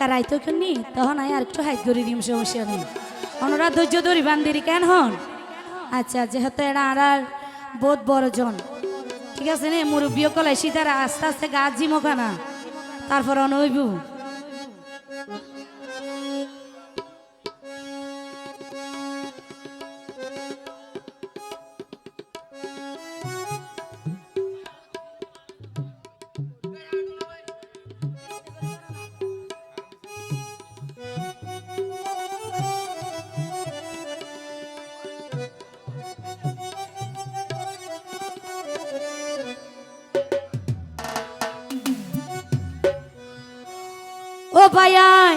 একা রাইতো নি তখন আয় আর একটু হাইট ধরে দিম, সমস্যা নেই। ওনারা ধৈর্য ধরি, বান্দিরি কেন হন? আচ্ছা যেহেতু এরা আর বহুত বড়জন ঠিক আছে নে মুরব্বী কলাই সীতারা আস্তে আস্তে গাছ জিমোখানা তারপর অনইব ভাইয়াই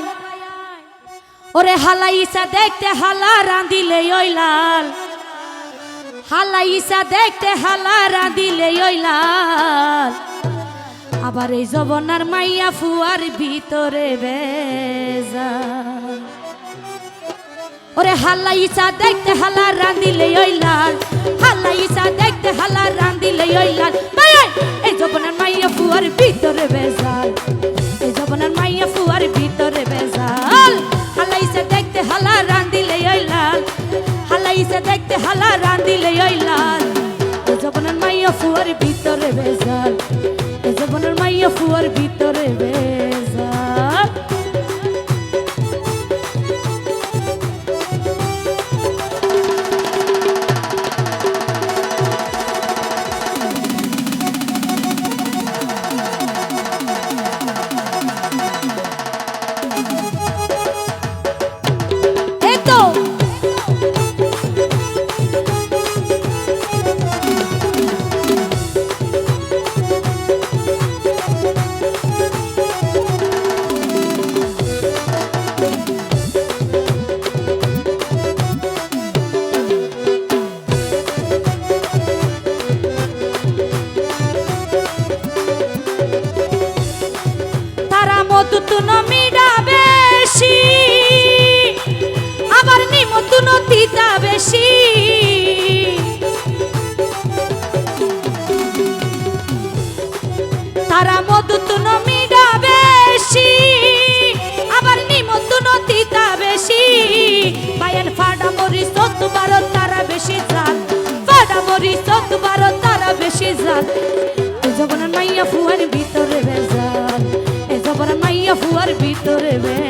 ওরে হালাইসা দেখতে হালা রাঁধিলে ওই লাল। হালাইসা দেখতে হালা রাঁধিলে ওই লাল। আবার এই জবনার মাইয়া ফুয়ার ভিতরে ওরে হালাইসা দেখতে হালা রাঁধিলে ওই লাল। হালাইসা দেখতে হালা রাঁধিলে ওই লাল। এই জবনার মাইয়া ফুয়ার ভিতরে বেজাল এই জবনার মাইয়া ফুয়ার ভিতরে বেজাল হালাইছে দেখতে হালা রান্দিলে ওই লাল। হালাইছে দেখতে হালা রান্দিলে ওই লাল। জবনার মাইয়া ফুয়ার ভিতরে বেজাল জবনার মাইয়া ফুয়ার ভিতরে বেজাল তারা মিডা বেশি, আবার নিমো তিতা বেশি। বায়ান ফাডা মরি সত বারো তারা বেশি জাত। ফাডা মরি সত বারো তারা বেশি জাত। জবনের মাইয়া ফুয়ার ভিতরে বেজাল এ জবনের মাইয়া ফুয়ার ভিতরে বেজাল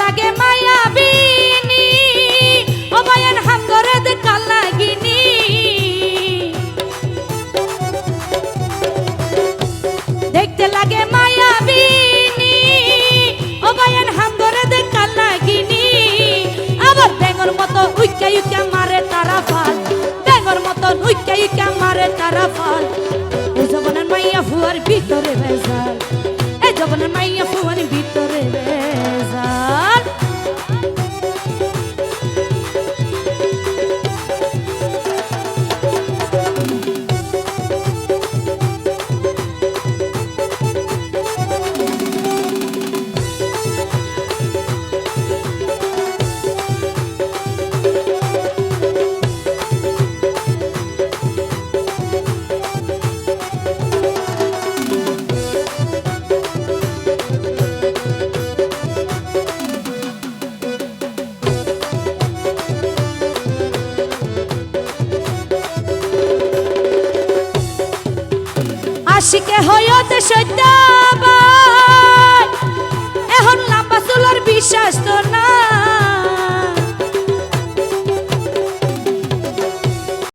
লাগে লাগিনি। দেখতে লাগে মায়াবিনী ও বায়ান হাঙ্গরে দেখা আবার ব্যাঙর মতো উইকা উইকা মারে তারা ফাল। ব্যাঙর মতো উইকা উইকা মারে তারা ফাল। আশিকে হইতে সত্যাবান